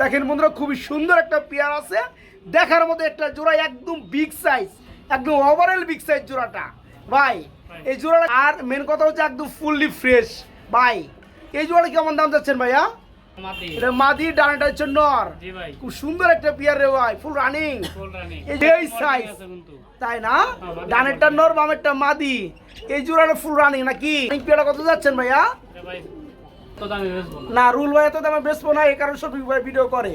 দেখেন বন্ধুরা খুবই সুন্দর একটা পেয়ার আছে। দেখার মতো একটা জোড়া একদম বিগ সাইজ একদম ওভারঅল বিগ সাইজ জোড়াটা। ভাই এই জোড়াটা আর মেন কথা হচ্ছে একদম ফুললি ফ্রেশ ভাই এই জোড়াটা কেমন দাম যাচ্ছেন ভাইয়া? এটা মাদি ডানাটা হচ্ছে নর। খুব সুন্দর একটা পেয়ার রে ভাই ফুল রানিং এই size। তাই না? ডানেরটা নর বামেরটা মাদি। এই জোড়াটা ফুল রানিং নাকি? এই পেয়ারটা কত যাচ্ছেন ভাইয়া? না। রুল ভাই তো দামে বেচবো না এই কারণে সব ভাই ভিডিও করে।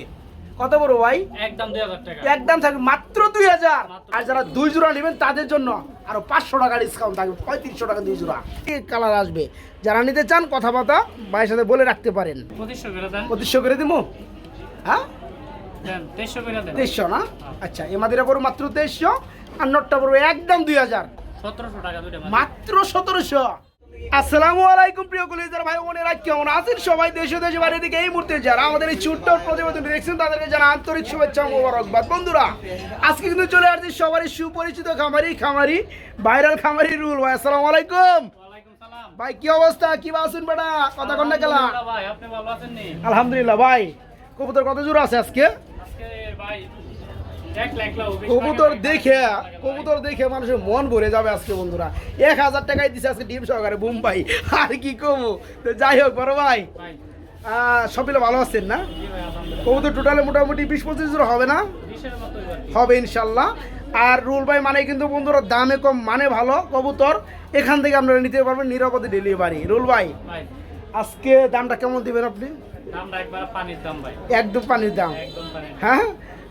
কত বড় ভাই? একদম দুই হাজার টাকা। একদম থাকবে মাত্র দুই হাজার। আর যারা দুই জোড়া নেবেন তাদের জন্য আরও পাঁচশো টাকা ডিসকাউন্ট থাকবে পঁয়ত্রিশশো টাকা দুই জোড়া। কালার আসবে? যারা নিতে চান কথাবার্তা ভাইয়ের সাথে বলে রাখতে পারেন। পঁচিশশো করে দিব হ্যাঁ? তেইশশো না? আচ্ছা এমাদিরা পড়ব মাত্র তেইশশো আর নোটটা পড়ব একদম দুই হাজার। সতেরোশো টাকা। মাত্র সতেরোশো। আসসালামু আলাইকুম প্রিয় কলেজার ভাই বোনেরা কেমন আছেন সবাই? দেশে দেশে বাইরে দিকে এই মুহূর্তে যারা আমাদের এই ছোট্ট প্রতিবেদন দেখছেন তাদেরকে জানা আন্তরিক শুভেচ্ছা মোবারকবাদ। বন্ধুরা আজকে কিন্তু চলে আসছি সবারই সুপরিচিত খামারি খামারি ভাইরাল খামারি রুল ভাই। আসসালামু আলাইকুম। ভাই কি অবস্থা? কি বাসুন বেটা? কথা কন না গেলা আলহামদুলিল্লাহ ভাই আছেন কবুতর কত জোর আছে আজকে ভাই কবুতর দেখে কবুতর দেখে মানুষের মন ভরে যাবে আজকে বন্ধুরা। এক হাজার টাকায় দিছে আজকে ডিম সহকারে মুম্বাই আর কি কমু? তো যাই হোক বড় ভাই। সবিলে ভালো আছেন না? কবুতর টোটালে মোটামুটি বিশ পঁচিশ জোড়া হবে না। হবে ইনশাল্লাহ। আর রুল ভাই মানে কিন্তু বন্ধুরা দামে কম মানে ভালো কবুতর। এখান থেকে আপনারা নিতে পারবেন নিরাপদে ডেলিভারি রুল ভাই আজকে দামটা কেমন দিবেন আপনি? একদম পানির দাম। হ্যাঁ?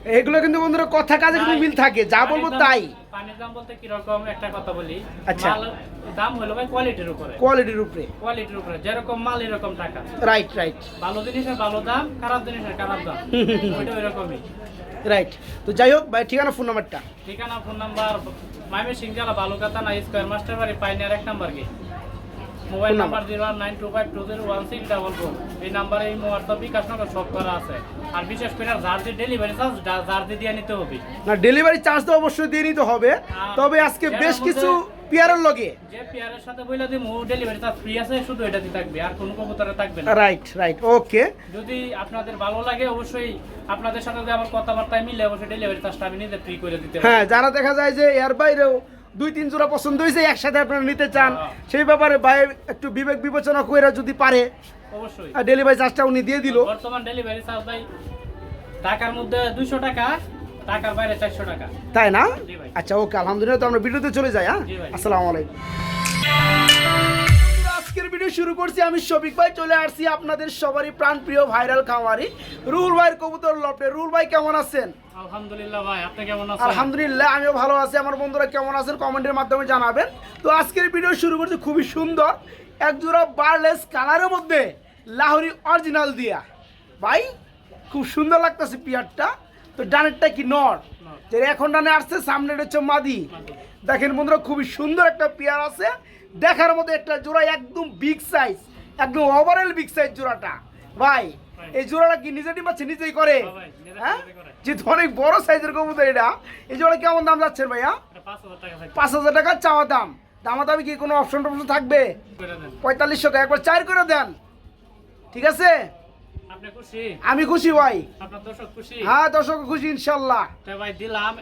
এগুলো কিন্তু বন্ধুরা কথা কাজে কিন্তু মিল থাকে যা বলব তাই। পানির দাম বলতে কীরকম একটা কথা বলি। আচ্ছা। দাম হলো ভাই কোয়ালিটির উপরে। কোয়ালিটির উপরে। কোয়ালিটির উপরে যেরকম মাল এরকম টাকা। রাইট রাইট ভালো জিনিসের ভালো দাম খারাপ জিনিসের খারাপ দাম। ওইটা ওইরকমই রাইট তো যাই হোক ভাই ঠিকানা ফোন নাম্বারটা ঠিকানা ফোন নাম্বার মাইমে সিং জেলা বালুকাতা না স্কোয়ার মাস্টার বাড়ি পাইনিয়ার এক নাম্বার কি mobile number zero one nine two five two zero one six double four এই নাম্বারে এই বিকাশ নগর সব করা আছে। আর বিশেষ করে জার্জি ডেলিভারি চার্জ জার্জি দিয়ে নিতে হবে। না ডেলিভারি চার্জ তো অবশ্যই দিয়ে নিতে হবে। তবে আজকে বেশ কিছু পিয়ারের লগে। যে পেয়ারের সাথে বইলা দিমু ডেলিভারি চার্জ ফ্রি আছে শুধু এটাতে থাকবে আর কোনো কবুতরে থাকবে না। রাইট রাইট ওকে যদি আপনাদের ভালো লাগে অবশ্যই আপনাদের সাথে যদি আমার কথাবার্তায় মিলে অবশ্যই ডেলিভারি চার্জটা আমি নিজে ফ্রি করে দিতে হ্যাঁ যারা দেখা যায় যে এর বাইরেও দুই তিন জোড়া পছন্দ হয়েছে একসাথে আপনারা নিতে চান। হ্যাঁ। সেই ব্যাপারে ভাই একটু বিবেক বিবেচনা করে যদি পারে অবশ্যই। ডেলিভারি চার্জটা উনি দিয়ে দিল। বর্তমান ডেলিভারি চার্জ ভাই টাকার মধ্যে দুইশো টাকা টাকার বাইরে চারশো টাকা। তাই না? আচ্ছা ওকে আলহামদুলিল্লাহ তো আমরা ভিডিওতে চলে যাই হ্যাঁ। আসসালামু আলাইকুম। আজকের ভিডিও শুরু করছি আমি শফিক ভাই চলে আসছি আপনাদের সবারই প্রাণপ্রিয় ভাইরাল খামারি রুল ভাইয়ের কবুতর লপটে রুল ভাই কেমন আছেন? আলহামদুলিল্লাহ ভাই আপনি কেমন আছেন? আলহামদুলিল্লাহ আমিও ভালো আছি। আমার বন্ধুরা কেমন আছেন কমেন্টের মাধ্যমে জানাবেন। তো আজকের ভিডিও শুরু করছি খুবই সুন্দর এক জোড়া বারলেস কালারের মধ্যে লাহোরি অরিজিনাল দিয়া। ভাই খুব সুন্দর লাগতেছে পিয়ারটা। তো ডানেরটা কি নর? এখন ডানে আসছে সামনের হচ্ছে মাদি। দেখেন বন্ধুরা খুবই সুন্দর একটা পেয়ার আছে। দেখার মতো একটা জোড়া একদম বিগ সাইজ একদম ওভারঅল বিগ সাইজ জোড়াটা। ভাই। এই জোড়াটা কি নিজে ডিমাচ্ছে নিজেই করে? হ্যাঁ হ্যাঁ। যেহেতু অনেক বড় সাইজের কবুতর এটা এই জোড়া কেমন দাম যাচ্ছেন ভাইয়া? পাঁচ হাজার টাকা চাওয়া দাম। দামা দামি কি কোনো অপশন টপশন থাকবে? পঁয়তাল্লিশশো টাকা একবার চার করে দেন। ঠিক আছে? আমি খুশি ভাই। হ্যাঁ দর্শক খুশি ইনশাল্লাহ। দিলাম?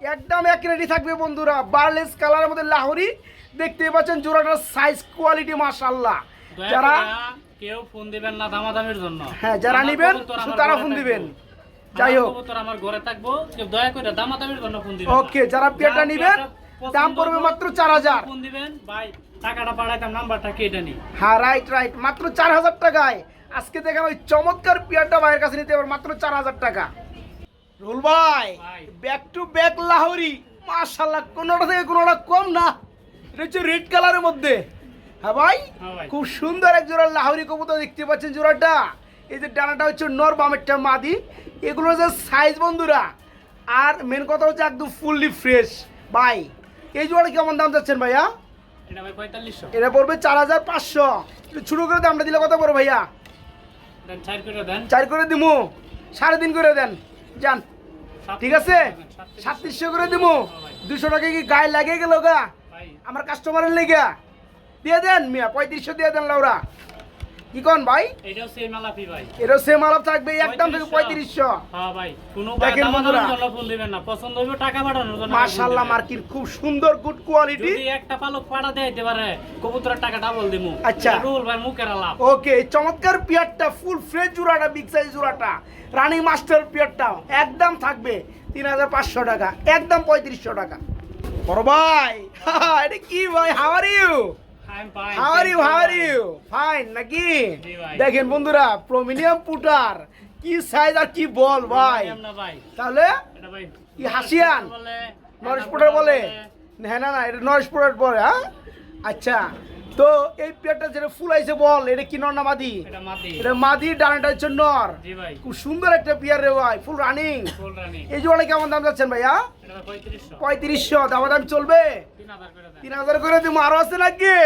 একদম এক রেডি থাকবে বন্ধুরা। বার্লেস কালারের মধ্যে লাহোরি। দেখতে পাচ্ছেন জোড়াটার সাইজ কোয়ালিটি মাশাল্লাহ যারা কেউ ফোন দিবেন না দামাদামির জন্য। হ্যাঁ, যারা নিবেন, তারা ফোন দিবেন। যাই হোক। আমার ঘরে থাকব। কেউ দয়া করে দামাদামির জন্য ফোন দিবেন ওকে যারা যার নিবেন দাম পড়বে মাত্র চার হাজার। ফোন দিবেন। ভাই টাকাটা পাঠাইতাম নাম্বারটা কেটে নি হ্যাঁ রাইট রাইট মাত্র চার হাজার টাকায়। আজকে দেখেন ওই চমৎকার পিয়ারটা ভাইয়ের কাছে নিতে পারবেন মাত্র চার হাজার টাকা। রুল ভাই ভাই। Back to back Lahori. মাশাল্লাহ কোনোটা থেকে কোনোটা কম না। এটা হচ্ছে রেড কালারের মধ্যে। হ্যাঁ ভাই? হ্যাঁ খুব সুন্দর এক জোড়া লাহোরি কবুতর দেখতে পাচ্ছেন জোড়াটা। এই যে ডানাটা হচ্ছে নর বামেরটা মাদি। এগুলো যে সাইজ বন্ধুরা। আর মেন কথা হচ্ছে একদম ফুললি ফ্রেশ ভাই এই জোড়া কেমন দাম যাচ্ছেন ভাইয়া? এটা ভাই পড়বে চার হাজার পাঁচশো। একটু ছোটো করে দামটা দিলে কত পড়বে ভাইয়া? দেন। চার করে দিমু। সাড়ে তিন করে দেন। যান। ঠিক আছে? সাতত্রিশশো। করে দিব দুশো টাকা কি গায়ে লাগে গেল গা? আমার কাস্টমারের লেগে। দিয়ে দেন মিয়া পঁয়ত্রিশশো দিয়ে দেন লাউরা। কি কোন ভাই? এটাও সেম আলাপি ভাই। এটা সেম আলাপ থাকবে একদম থেকে 3500 পঁয়ত্রিশশো। হ্যাঁ ভাই কোনো দেখেন বন্ধুরা। ফোন দিবেন না। পছন্দ হইবে টাকা পাঠানোর জন্য মাশাআল্লাহ। মার্কিন খুব সুন্দর গুড কোয়ালিটি যদি একটা পালক পাড়া পারে। কবুতরের টাকা ডাবল দিমু। আচ্ছা। রুল ভাই মুখের আলাপ। ওকে চমৎকার পিয়ারটা ফুল ফ্রেশ জোড়াটা বিগ সাইজ জোড়াটা। রানী মাস্টার পিয়ারটা একদম থাকবে তিন হাজার পাঁচশো টাকা একদম পঁয়ত্রিশশো টাকা। বড় ভাই এটা কি ভাই? How are you how are you how are you fine নাকি? দেখেন বন্ধুরা প্রমিনিয়াম পুটার কি সাইজ আর কি বল ভাই? তাহলে? কি হাসিয়ান? নরেশ পুটার বলে। হ্যাঁ না না এটা নরেশ পুটার বলে হ্যাঁ? আচ্ছা। তো এই পেয়ারটা যেটা ফুল আইছে বল এটা কি নর না মাদি? এটা মাদি। ডানাটা হচ্ছে নর। খুব সুন্দর একটা পিয়ার রে ভাই ফুল রানিং। এই জোড়া কেমন দাম যাচ্ছেন ভাইয়া? এটা ভাই 3500 পঁয়ত্রিশশো দাম দাম চলবে? 3000 করে দেন। তিন হাজার করে দিব আরও আছে নাকি?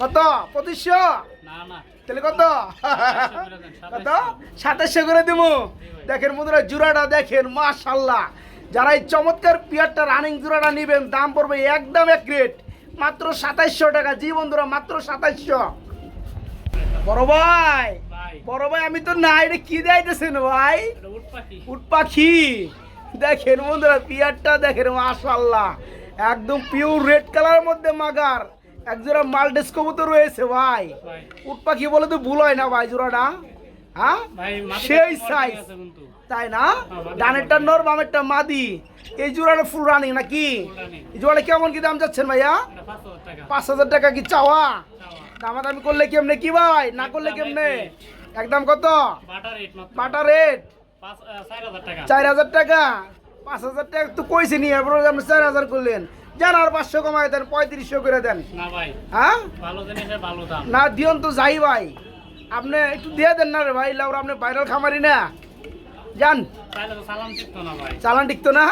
কত? পঁচিশশো? তাহলে কত? কত? সাতাশশো করে দিব। দেখেন বন্ধুরা জোড়াটা দেখেন মাশাল্লাহ যারা এই চমৎকার পিয়ারটা রানিং জোড়াটা নিবেন দাম পড়বে একদম এক রেট মাত্র সাতাইশশো টাকা। জি বন্ধুরা মাত্র সাতাইশশো। বড় ভাই বড় ভাই আমি তো না এটা কি দেখাইতেছেন ভাই? উট পাখি। দেখেন বন্ধুরা পিয়ারটা দেখেন মাশাল্লাহ একদম পিওর রেড কালারের মধ্যে মাগার। একজোড়া মালডেস কবুতর রয়েছে ভাই। ভাই। উট পাখি বলে তো ভুল হয় না ভাই জোড়াটা। হ্যাঁ? সেই সাইজ তাই না? ডানেরটা নর বামেরটা মাদি। এই জোড়াটা ফুল রানিং নাকি? এই জোড়া কেমন কি দাম যাচ্ছেন ভাইয়া? এটা 5000 টাকা। পাঁচ হাজার টাকা কি চাওয়া। দামাদামি করলে কেমনে কি ভাই? না করলে কেমনে? একদম কত? বাটা রেট পাঁচ আহ, 4000 টাকা। চার হাজার টাকা? পাঁচ হাজার টাকা তো কইছে নিয়ে এবার আপনি চার হাজার করলেন। যান আর পাঁচশো কমায় দেন পঁয়ত্রিশশো করে দেন। না ভাই। হ্যাঁ? না দিয়ন তো যাই ভাই। আপনি একটু দিয়ে দেন না রে ভাই লাউর আপনি ভাইরাল খামারি না। যান। তাহলে তো না চালান টিকতো না?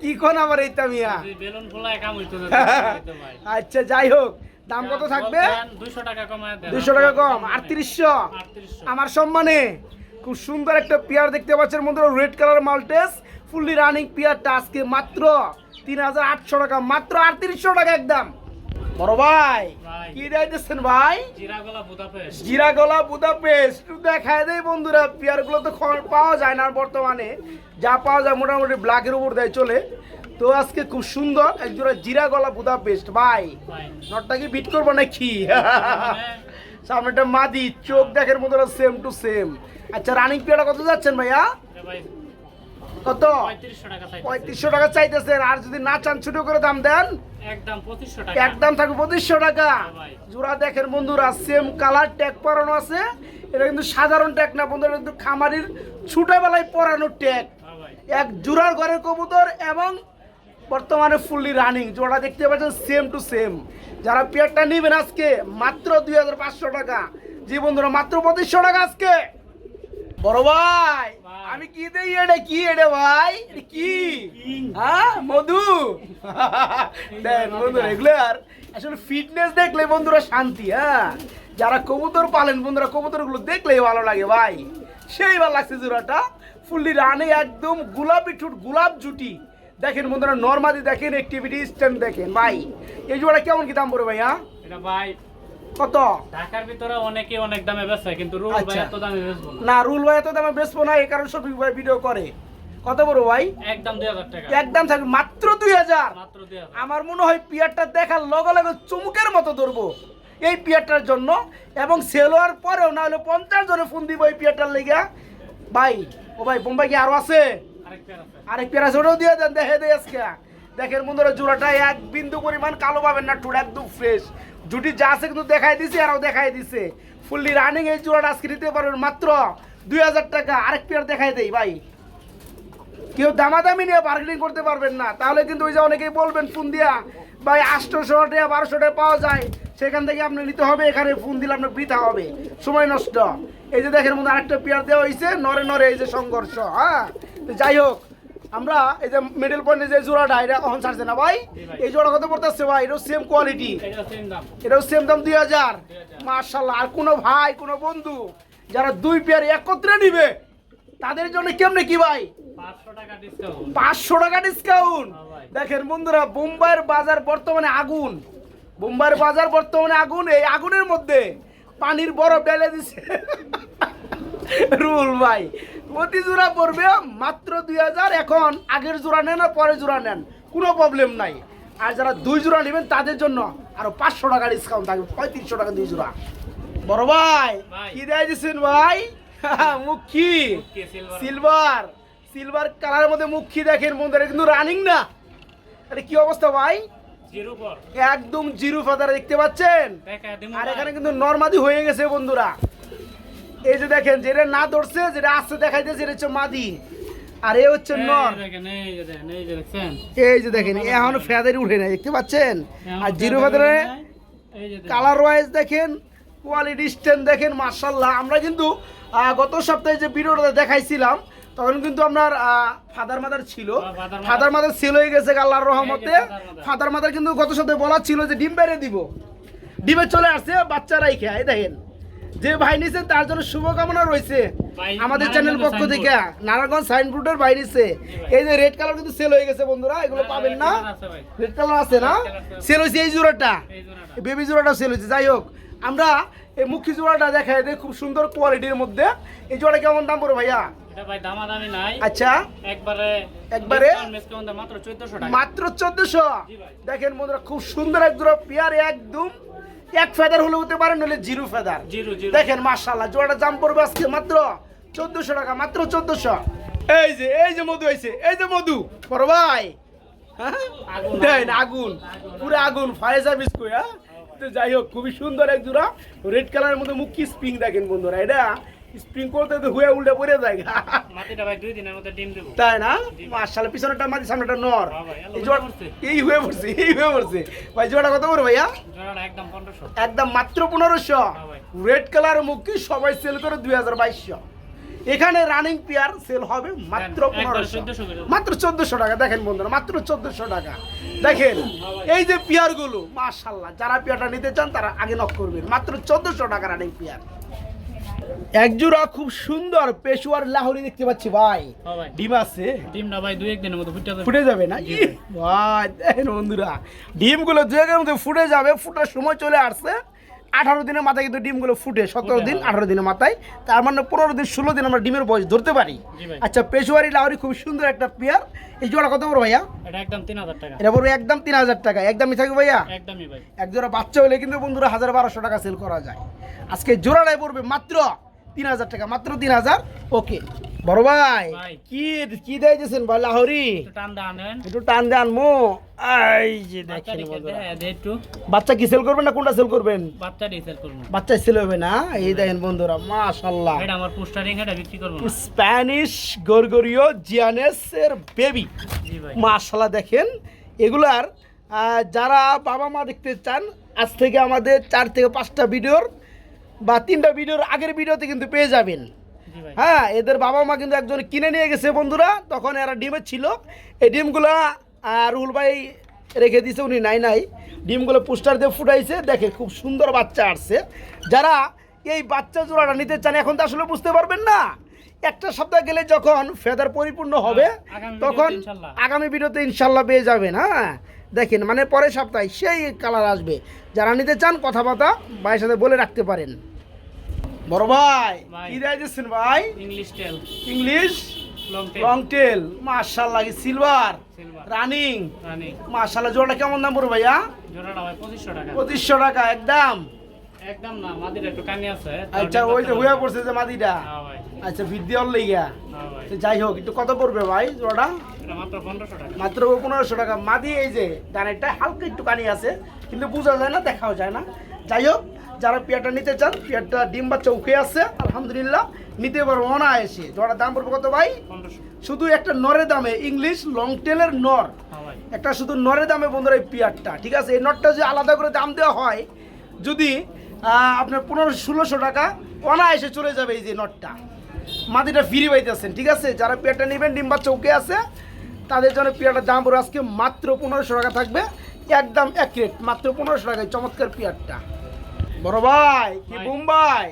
কি কোন আবার এই তামিয়া যদি বেলুন ফুলায় কাম হইতো না, হইতো ভাই। আচ্ছা যাই হোক। দাম কত থাকবে? বলতেন 200 টাকা কমায় দুশো টাকা কম। আটত্রিশশো। 3800 আমার সম্মানে খুব সুন্দর একটা পেয়ার দেখতে পাচ্ছেন বন্ধুরা রেড কালার মাল্টেস। ফুললি রানিং পেয়ারটা আজকে মাত্র তিন হাজার আটশো টাকা মাত্র আটত্রিশশো টাকা একদম। বড় ভাই। কি দিতেছেন ভাই? জিরা গলা গলা বুদাপেস্ট একটু দেখায় দেয় বন্ধুরা পেয়ারগুলো তো খ- পাওয়া যায় না বর্তমানে। যা পাওয়া যায় মোটামুটি ব্ল্যাকের উপর দেয় চলে। তো আজকে খুব সুন্দর একজোড়া জিরা গলা বুদাপেস্ট ভাই। ভাই। নটটা কি বিট করব নাকি? মানে সামনেটা মাদি চোখ দেখের মতো সেম টু সেম আচ্ছা রানিং পেয়ারটা কত যাচ্ছেন ভাইয়া? কত? 3500 টাকা চাইতেছে। পঁয়ত্রিশশো টাকা চাইতেছেন। আর যদি না চান ছোট করে দাম দেন? একদম 2500 টাকা। থাকবে পঁচিশশো টাকা। জোড়া দেখেন বন্ধুরা সেম কালার ট্যাগ পরানো আছে। এটা কিন্তু সাধারণ ট্যাগ না বন্ধুরা কিন্তু খামারির ছোটবেলায় পরানো ট্যাগ হ্যাঁ এক জোড়ার ঘরের কবুতর এবং বর্তমানে ফুললি রানিং জোড়া দেখতে পাচ্ছেন সেম টু সেম যারা পেয়ারটা নেবেন আজকে মাত্র দুই হাজার পাঁচশো টাকা। জি বন্ধুরা মাত্র পঁচিশশো টাকা আজকে। বড় ভাই। আমি কি দেই এটা? কি এটা ভাই? কি? হ্যাঁ মধু। দেন বন্ধুরা এগুলো আর আসলে ফিটনেস দেখলে বন্ধুরা শান্তি হ্যাঁ? যারা কবুতর পালেন বন্ধুরা কবুতরগুলো দেখলেই ভালো লাগে ভাই। সেই ভালো লাগছে জোড়াটা। ফুললি রানে একদম গোলাপি ঠুট গোলাপ জুটি। দেখেন বন্ধুরা নর্মালি দেখেন অ্যাক্টিভিটি স্ট্যান্ড দেখেন ভাই। এই জোড়া কেমন কি দাম পড়বে ভাইয়া? এটা ভাই কত? ঢাকার ভিতরে অনেকে অনেক দামে বেচে কিন্তু রুল ভাই আচ্ছা। এত দামে বেচবো না। না রুল ভাই এত দামে বেচবো না এই কারণে শফিক ভাই ভিডিও করে। কত বড় ভাই? একদম 2000 টাকা। একদম থাকবে মাত্র দুই হাজার। মাত্র 2000 আমার মনে হয় পিয়ারটা দেখার লগে লগে চুমুকের মতো ধরবো এই পিয়ারটার জন্য এবং সেল হওয়ার পরেও না হলে পঞ্চাশ জনে ফোন দিব এই পিয়ারটার লেগে ভাই ও ভাই বোম্বাই কি আরও আছে? আরেক পেয়ার আছে। আরেক পেয়ারা ছোটও দিয়ে দেন দেখে দেয় আজকে। দেখেন বন্ধুরা জোড়াটা এক বিন্দু পরিমাণ কালো পাবেন না টুট একদম ফ্রেশ জুটি যা আছে কিন্তু দেখাই দিছে আরও দেখাই দিছে। ফুললি রানিং এই জোড়াটা আজকে নিতে পারবেন মাত্র দুই হাজার টাকা। আরেক পেয়ার দেখাই দেই, ভাই। কেউ দামাদামি নিয়ে বার্গেনিং করতে পারবেন না। তাহলে কিন্তু ওই যে অনেকেই বলবেন ফোন দিয়া, ভাই আটশোশো টাকা, বারোশো টাকা পাওয়া যায়। সেখান থেকে আপনি নিতে হবে, এখানে ফোন দিলে আপনার বৃথা হবে। সময় নষ্ট। এই যে দেখেন মধ্যে আরেকটা পেয়ার দেওয়া হয়েছে নরে নরে এই যে সংঘর্ষ হ্যাঁ? যাই হোক আমরা এই যে মিডল পয়েন্টে যে জোড়াটা এটা কখন ছাড়ছে না ভাই। এই জোড়া কত পড়তেছে ভাই? এটাও সেম কোয়ালিটি এটাও সেম দাম। দুই হাজার। মার্শাল্লাহ আর কোনো ভাই কোনো বন্ধু যারা দুই পেয়ার একত্রে নিবে তাদের জন্য কেমনে কি ভাই? 500 টাকা ডিসকাউন্ট পাঁচশো টাকা ডিসকাউন্ট হ্যাঁ দেখেন বন্ধুরা বোম্বাইয়ের বাজার বর্তমানে আগুন। বোম্বাইয়ের বাজার বর্তমানে আগুন এই আগুনের মধ্যে পানির বরফ ঢেলে দিছে। রুল ভাই। প্রতি জোড়া পড়বে মাত্র দুই হাজার এখন আগের জোড়া নেন আর পরে জোড়া নেন কোনো প্রবলেম নাই। আর যারা দুই জোড়া নেবেন তাদের জন্য আরও পাঁচশো টাকা ডিসকাউন্ট থাকবে পঁয়ত্রিশশো টাকা দুই জোড়া। বড় ভাই। কি দেয় দিচ্ছেন ভাই? মুখ। সিলভার সিলভার কালারের মধ্যে মুখ দেখেন বন্ধুরা কিন্তু রানিং না। আরে কি অবস্থা ভাই? একদম জিরো ফাদার দেখতে পাচ্ছেন? আর এখানে কিন্তু নর্মাদি হয়ে গেছে বন্ধুরা। এই যে দেখেন যেটা না ধরছে যেটা আসছে দেখাইতেছে এটা হচ্ছে মাদি। আর এ হচ্ছে এই নর। এই যে দেখেন, এখনও ফেদারি উঠে নাই দেখতে পাচ্ছেন? আর জিরো ফেদারে। কালার ওয়াইজ দেখেন। কোয়ালিটি স্ট্যান্ড দেখেন মার্শাল্লাহ আমরা কিন্তু গত সপ্তাহে যে ভিডিওটা দেখাইছিলাম তখন কিন্তু আপনার ফাদার মাদার ছিল। হ্যাঁ। ফাদার মাদার সেল হয়ে গেছে আল্লাহর রহমতে। ফাদার মাদার কিন্তু গত সপ্তাহে বলা ছিল যে ডিম বেড়ে দিব। ডিমে চলে আসছে বাচ্চারাই খেয়ে এই দেখেন। যে ভাই নিছে তার জন্য শুভকামনা রয়েছে আমাদের চ্যানেল পক্ষ থেকে নারায়ণগঞ্জ সাইনবোর্ডের বাইরে নিছে। এই যে রেড কালার কিন্তু সেল হয়ে গেছে বন্ধুরা এগুলো পাবেন না। ভাই। রেড কালার আছে না। সেল হয়েছে এই জোড়াটা। বেবি জোড়াটা। সেল হয়েছে। যাই হোক আমরা এই মুখী জোড়াটা দেখাই দিই খুব সুন্দর কোয়ালিটির মধ্যে। এই জোড়া কেমন দাম পড়ে ভাইয়া? ভাই আচ্ছা। একবারে দেয় মাত্র 1400 টাকা। মাত্র চোদ্দশো? দেখেন বন্ধুরা খুব সুন্দর এক জোড়া পেয়ার একদম এক ফেদার হলে হতে পারে নলে জিরো ফেদার। Zero zero. দেখেন মার্শাল্লাহ জোড়াটা দাম পড়বে আজকে মাত্র চোদ্দশো টাকা মাত্র চোদ্দশো। এই যে এই যে মধু হয়েছে এই যে মধু। বড় ভাই। হ্যাঁ? আগুন, দেন আগুন। পুরো আগুন ফায়ার সার্ভিস কই হ্যাঁ? তো যাই হোক খুবই সুন্দর এক জোড়া। রেড কালারের মধ্যে মুখ কি স্প্রিং দেখেন বন্ধুরা এটা? স্প্রিং করতে তো হুয়ে উল্টে পড়ে যায়। মাটিটা ভাই দুই দিনের মধ্যে ডিম দেবো। তাই না? মার্শাল পিছনেরটা মাঝে সামনেটা নর। হ্যাঁ এই জোড়া পড়ছে। এই হয়ে পড়ছে এই হয়ে পড়ছে। ভাই জোড়া কত করে ভাইয়া? জোড়াটা একদম পনেরোশো। একদম মাত্র পনেরোশো। হ্যাঁ ভাই। রেড কালার মুখী সবাই সেল করে দুই হাজার বাইশশো। এখানে রানিং পেয়ার সেল হবে মাত্র পনেরোশো। মাত্র চোদ্দশো টাকা দেখেন বন্ধুরা মাত্র চোদ্দশো টাকা। দেখেন এই যে পেয়ারগুলো মাশাল্লাহ যারা পেয়ারটা নিতে চান তারা আগে নক করবেন। মাত্র চোদ্দশো টাকা রানিং পেয়ার এক জোড়া খুব সুন্দর পেশুয়ার লাহোরি দেখতে পাচ্ছি ভাই। ডিম আছে? ডিম ডিমটা ভাই দুই একদিনের মধ্যে ফুটে যাবে। ফুটে যাবে না? ভাই। দেখেন বন্ধুরা ডিমগুলো দু একের মধ্যে ফুটে যাবে ফুটার সময় চলে আসছে। আঠারো দিনের মাথায় কিন্তু ডিমগুলো ফুটে সতেরো দিন হ্যাঁ। আঠারো দিনের মাথায়। তার মানে পনেরো দিন ষোলো দিন আমরা ডিমের বয়স ধরতে পারি। আচ্ছা পেশোয়ারি লাউরি খুব সুন্দর একটা পেয়ার। এই জোড়া কত বড় ভাইয়া? এটা একদম তিন হাজার টাকা। পড়বে একদম তিন হাজার টাকা। একদমই থাকবে ভাইয়া? এক জোড়া বাচ্চা হলে কিন্তু বন্ধুরা হাজার বারোশো টাকা সেল করা যায়। আজকে জোড়াটাই পড়বে মাত্র তিন হাজার টাকা মাত্র তিন হাজার। ওকে বড় ভাই। কি কি দিয়েছেন ভাই লাহরি? একটু টান দিয়ে আনমো এই যে দেখেন বাচ্চা কি সেল করবেন না কোনটা সেল করবেন? বাচ্চা সেল করব। বাচ্চা সেল হবে না? এই দেখেন বন্ধুরা মাশাল্লাহ এটা আমার পোস্টারিং এটা বিক্রি করব স্প্যানিশ গরগরিও জিয়ানেসের বেবি। দেখেন। এগুলার যারা বাবা মা দেখতে চান আজ থেকে আমাদের চার থেকে পাঁচটা ভিডিওর বা তিনটা ভিডিওর আগের ভিডিওতে কিন্তু পেয়ে যাবেন। হ্যাঁ এদের বাবা মা কিন্তু একজন কিনে নিয়ে গেছে বন্ধুরা তখন এরা ডিমে ছিল। এই ডিমগুলো রুহুল ভাই রেখে দিয়েছে উনি নাই নাই। ডিমগুলো পোস্টার দিয়ে ফুটাইছে দেখে খুব সুন্দর বাচ্চা আসছে। যারা এই বাচ্চা জোড়াটা নিতে চান এখন তো আসলে বুঝতে পারবেন না। একটা সপ্তাহ গেলে যখন ফেদার পরিপূর্ণ হবে তখন আগামী ভিডিওতে ইনশাল্লাহ পেয়ে যাবেন হ্যাঁ। দেখেন মানে পরের সপ্তাহে সেই কালার আসবে। যারা নিতে চান কথাবার্তা ভাইয়ের সাথে বলে রাখতে পারেন। বড় ভাই। কি ভাই? English tail English long tail long tail মার্শাল্লাহ সিলভার রানিং মার্শাল্লাহ জোড়াটা কেমন দাম পড়বে ভাইয়া? জোড়াটা ভাই পঁচিশশো টাকা। একদম? একদম না মাদির একটু কানি আছে। আচ্ছা ওই যে হুয়া পড়ছে যে মাদিটা? হ্যাঁ আচ্ছা লইয়া হ্যাঁ তো যাই হোক একটু কত পড়বে ভাই জোড়াটা? মাত্র পনেরোশো টাকা। মাত্র পনেরোশো টাকা। মাদি এই যে ডানেরটা হালকা একটু কানি আছে কিন্তু বোঝা যায় না দেখাও যায় না। যাই হোক যারা পেয়ারটা নিতে চান পেয়ারটা ডিম বা চৌকে আছে আলহামদুলিল্লাহ নিতে পারব অনায়াসে। জোড়ার দাম পড়বে কত ভাই? শুধু একটা নরের দামে ইংলিশ লং টেলের নর। হ্যাঁ একটা শুধু নরের দামে বন্ধুরা এই পিয়ারটা ঠিক আছে? এই নটটা যে আলাদা করে দাম দেওয়া হয় যদি আপনার পনেরো ষোলোশো টাকা অনায়াসে চলে যাবে এই যে নটটা মাটিটা ফ্রি পাইতেছেন ঠিক আছে? যারা পেয়ারটা নেবেন ডিম্বা চৌকে আছে তাদের জন্য পেয়ারটার দাম পড়ে আজকে মাত্র পনেরোশো টাকা থাকবে। একদম এক রেট মাত্র পনেরোশো টাকায় চমৎকার পেয়ারটা বড় ভাই কি। বোম্বাই?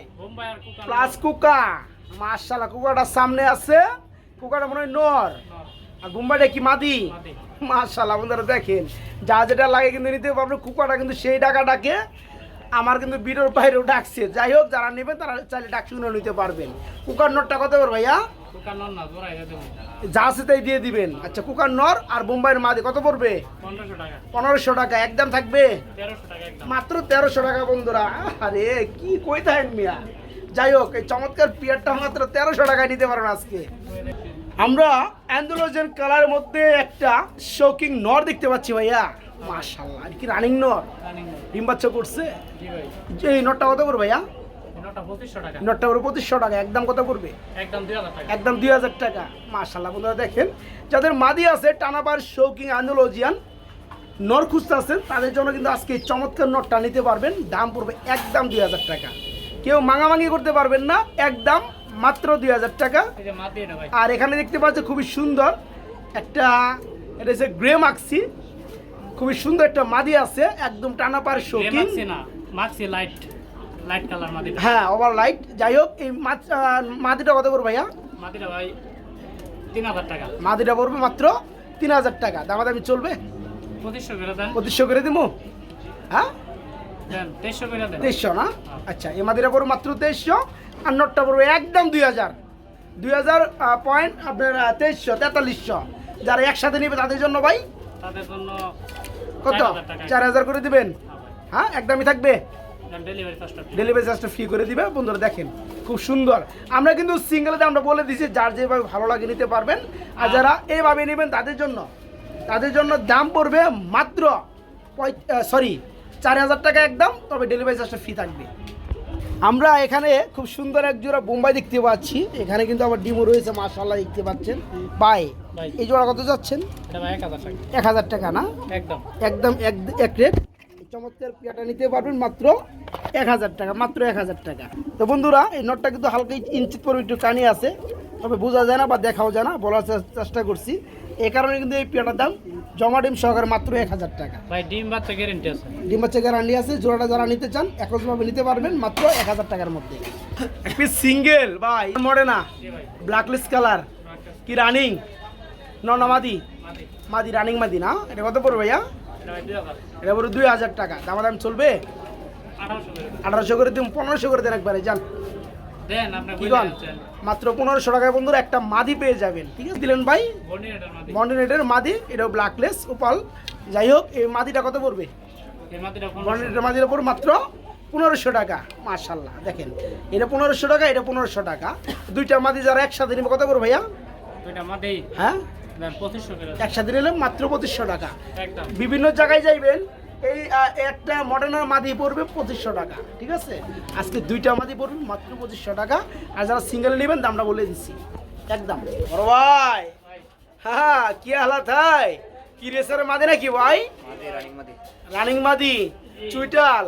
প্লাস কুকা। মার্শাল্লাহ কুকারটার সামনে আছে। কুকারটা মনে হয় নর। আর বোম্বাইটা কি মাদি। মাশাল্লাহ বন্ধুরা দেখেন যা যেটা লাগে কিন্তু নিতে পারবেন কুকাটা কিন্তু সেই টাকা ডাকে আমার কিন্তু বিরোর বাইরেও ডাকছে। যাই হোক যারা নেবেন তারা চাইলে ডাক শুনে নিতে পারবেন। কুকার নরটা কত করে ভাইয়া? যা আছে তাই দিয়ে দিবেন। আচ্ছা কুকার নর আর বোম্বাইয়ের মাদি কত পড়বে? পনেরোশো টাকা। একদম থাকবে? তেরোশো টাকা একদম। মাত্র তেরোশো টাকা বন্ধুরা। আরে কি কই থাকেন মিয়া? যাই হোক এই চমৎকার পিয়ারটা মাত্র তেরোশো টাকায় নিতে পারেন আজকে। আমরা অ্যান্ডোলোজেন কালারের মধ্যে একটা শোকিং নর দেখতে পাচ্ছি ভাইয়া। মাশাল্লাহ আর কি রানিং নর? রানিং ডিম বাচ্চা করছে? এই নটটা কত করবে ভাইয়া? নটটা করে পঁচিশশো টাকা। একদম কত করবে একদম দুই হাজার টাকা। মাশাল্লাহ বন্ধুরা দেখেন যাদের মাদি আছে টানাবার শৌকিং আন্দোলজিয়ান নর খুঁজতে আছেন তাদের জন্য কিন্তু আজকে চমৎকার নটটা নিতে পারবেন। দাম পড়বে একদম দুই হাজার টাকা। কেউ মাঙামাঙি করতে পারবেন না একদম মাত্র দুই হাজার টাকা। আর এখানে দেখতে পাচ্ছ খুবই সুন্দর একটা এটা হচ্ছে গ্রে মাক্সি। খুবই সুন্দর একটা মাদি আছে একদম টানাপার শৌকিং মাক্সি লাইট লাইট কালার মাদিটা হ্যাঁ ওভার লাইট যাই হোক এই মাদিটা কত করে ভাইয়া? মাদিটা ভাই তিন হাজার টাকা। মাদিটা পড়বে মাত্র তিন হাজার টাকা। দামাদামি চলবে? পঁচিশশো করে দেন। পঁচিশশো করে দিব হ্যাঁ? তেইশশো করে দেন। তেইশশো না? আচ্ছা এ মাদিরা পড়বে মাত্র তেইশশো আর নোটটা পড়বে একদম দুই হাজার। দুই হাজার পয়েন্ট আপনার তেইশশো তেতাল্লিশশো। যারা একসাথে নেবে তাদের জন্য ভাই তাদের জন্য কত? চার হাজার করে দিবেন? হ্যাঁ একদমই থাকবে? ডেলিভারি চার্জটা ফ্রি করে দিবে। বন্ধুরা দেখেন খুব সুন্দর। আমরা কিন্তু সিঙ্গেলে আমরা বলে দিছি যার যেভাবে ভালো লাগে নিতে পারবেন। আর যারা এইভাবে নেবেন তাদের জন্য তাদের জন্য দাম পড়বে মাত্র সরি চার হাজার টাকা একদম তবে ডেলিভারি চার্জটা ফ্রি থাকবে। আমরা এখানে খুব সুন্দর এক জোড়া বোম্বাই দেখতে পাচ্ছি। এখানে কিন্তু আবার ডিমও রয়েছে মাশাল্লাহ দেখতে পাচ্ছেন। Bye bye. এই জোড়া কত যাচ্ছেন? এক হাজার টাকা। না? একদম। একদম এক এক রেট চমৎকার পিয়াটা নিতে পারবেন মাত্র এক হাজার টাকা মাত্র এক হাজার টাকা। তো বন্ধুরা এই নটটা কিন্তু হালকা ইঞ্চিত পরে একটু কানি আছে তবে বোঝা যায় না বা দেখাও যায় না বলার চেষ্টা করছি। এই কারণে কিন্তু এই পিয়াটার দাম জমা ডিম সহকারে মাত্র এক হাজার টাকা। ভাই ডিম বাচ্চা গ্যারেন্টি আছে। ডিম বাচ্চা গ্যারান্টি আছে জোড়াটা যারা নিতে চান একজভাবে নিতে পারবেন মাত্র এক হাজার টাকার মধ্যে। সিঙ্গেল ভাই মডে না ব্ল্যাকলিস্ট কালার কি রানিং ননামাদি মাদি। মাদি। রানিং মাদি না? এটা কত পড়বে ভাইয়া? এটা ভাই দুই হাজার টাকা। দামাদাম চলবে? আঠারোশো করে দেন। পনেরোশো করে দেন একবারে যান। মাত্র পনেরোশো টাকায় বন্ধুরা একটা মাদি পেয়ে যাবেন। ঠিক আছে দিলেন ভাই? বন্ডিনেটার মাদি। এটাও ব্ল্যাকলেস ওপাল যাই হোক এই মাদিটা কত পড়বে? বন্ডিনেটের মাদির ওপর মাত্র পনেরোশো টাকা। মার্শাল্লাহ দেখেন। এটা পনেরোশো টাকা এটা পনেরোশো টাকা। দুইটা মাদি যারা একসাথে নেবে কত পড়বে ভাইয়া? দুইটা মাদি। হ্যাঁ? একসাথে নিলে মাত্র পঁচিশশো টাকা। বিভিন্ন জায়গায় যাইবেন এই একটা মডার্নার মাদি পড়বে পঁচিশশো টাকা ঠিক আছে? আজকে দুইটা মাদি পড়বে মাত্র পঁচিশশো টাকা। আর যারা সিঙ্গেল নেবেন দামটা বলে দিচ্ছি একদম। বড় ভাই। হ্যাঁ কি হালাত হয় কি রেসার মাদি নাকি ভাই? রানিং মাদি। চুইটাল।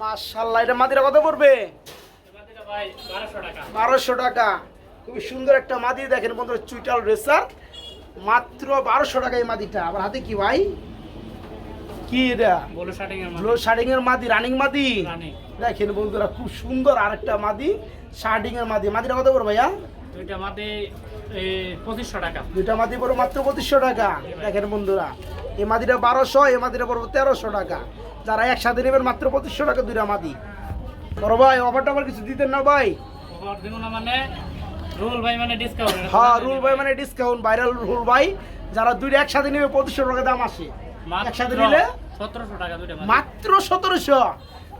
মাশাল্লাহ এটা মাদিটা কত পড়বে? বারোশো টাকা। বারোশো টাকা। খুবই সুন্দর একটা মাদি দেখেন বন্ধুরা চুইটাল রেসার। মাত্র বারোশো টাকা এই মাদিটা। আবার হাতে কি ভাই? কি এটা? বলো শার্টিং এর মাদি। রানিং মাদি দেখেন বন্ধুরা খুব সুন্দর আরেকটা মাদি শার্টিং এর মাদি। মাদিটা কত পড়বে ভাইয়া? দুইটা মাদি পঁচিশশো টাকা। দুইটা মাদি পড়বে মাত্র পঁচিশশো টাকা। দেখেন বন্ধুরা এই মাদিটা বারোশো এই মাদিটা পড়বে তেরোশো টাকা। যারা একসাথে নেবেন মাত্র পঁচিশশো টাকা দুইটা মাদি। বড় ভাই অফার টফার কিছু দিতেন না ভাই? ওভার দিব না মানে রুল ভাই মানে ডিসকাউন্ট হ্যাঁ রুল ভাই মানে ডিসকাউন্ট ভাইরাল রুল ভাই যারা দুইটা একসাথে নেবে পঁচিশশো টাকা দাম আসে। একসাথে নিলে সতেরোশো টাকা দুইটা মাত্র। সতেরোশো।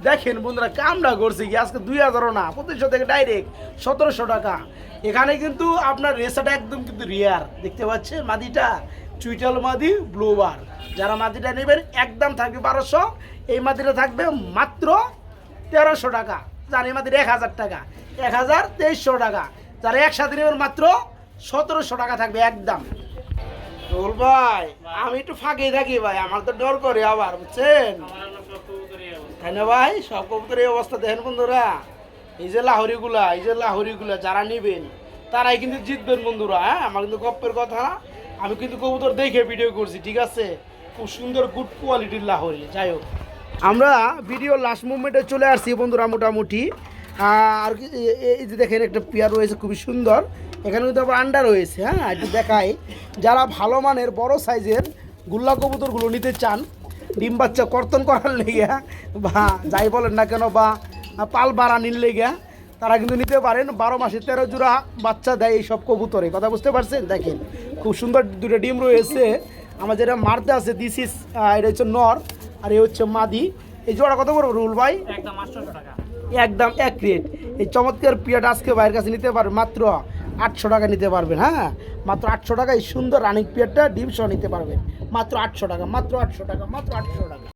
দেখেন বন্ধুরা কামটা করছে কি? আজকে দুই হাজারও না পঁচিশশো থেকে ডাইরেক্ট সতেরোশো টাকা। এখানে কিন্তু আপনার রেসাটা একদম কিন্তু রিয়ার দেখতে পাচ্ছেন? মাদিটা চুইটাল মাদি ব্লোবার যারা মাদিটা নেবেন একদম থাকবে বারোশো। এই মাদিটা থাকবে মাত্র তেরোশো টাকা। যার এই মাদিটা এক হাজার টাকা। এক হাজার তেইশশো টাকা। যারা একসাথে নেবেন মাত্র সতেরোশো টাকা থাকবে একদম। রোল ভাই, আমি একটু ফাঁকেই থাকি ভাই, আমার তো ডর করে আবার, বুঝছেন? না ভাই, সব কবুতরের এই অবস্থা দেখেন বন্ধুরা। এই যে লাহরিগুলা, এই যে লাহরিগুলা যারা নেবেন, তারাই কিন্তু জিতবেন বন্ধুরা হ্যাঁ? আমার কিন্তু গপ্পের কথা, আমি কিন্তু কবুতর দেখে ভিডিও করছি, ঠিক আছে? খুব সুন্দর গুড কোয়ালিটির লাহরি, যাই হোক। আমরা ভিডিও লাস্ট মুভমেন্টে চলে আসছি বন্ধুরা, মোটামুটি। আর কি- এই যে দেখেন একটা পেয়ার রয়েছে, খুবই সুন্দর। এখানে কিন্তু আবার আন্ডা রয়েছে হ্যাঁ একটু দেখাই। যারা ভালো মানের, বড় সাইজের গুল্লা কবুতরগুলো নিতে চান, ডিম বাচ্চা কর্তন করার লেগে বা যাই বলেন না কেন, বা পাল বাড়া বাড়ানির লেগে তারা কিন্তু নিতে পারেন। বারো মাসে তেরো জোড়া বাচ্চা দেয় এইসব কবুতরে কথা বুঝতে পারছেন? দেখেন, খুব সুন্দর দুটো ডিম রয়েছে। আমার যেটা মারতে আছে দিস ইস এটা হচ্ছে নর, আর এ হচ্ছে মাদি। এই জোড়া কত বড় রুল ভাই? একদম আটশোশো টাকা। একদম এক রেট এই চমৎকার পিয়াটা আজকে বাইরের কাছে নিতে পারবেন মাত্র আটশো টাকা নিতে পারবেন হ্যাঁ? মাত্র আটশো টাকা এই সুন্দর রানিং পিয়ারটা ডিম সহ নিতে পারবেন। মাত্র আটশো টাকা, মাত্র আটশো টাকা, মাত্র আটশো টাকা।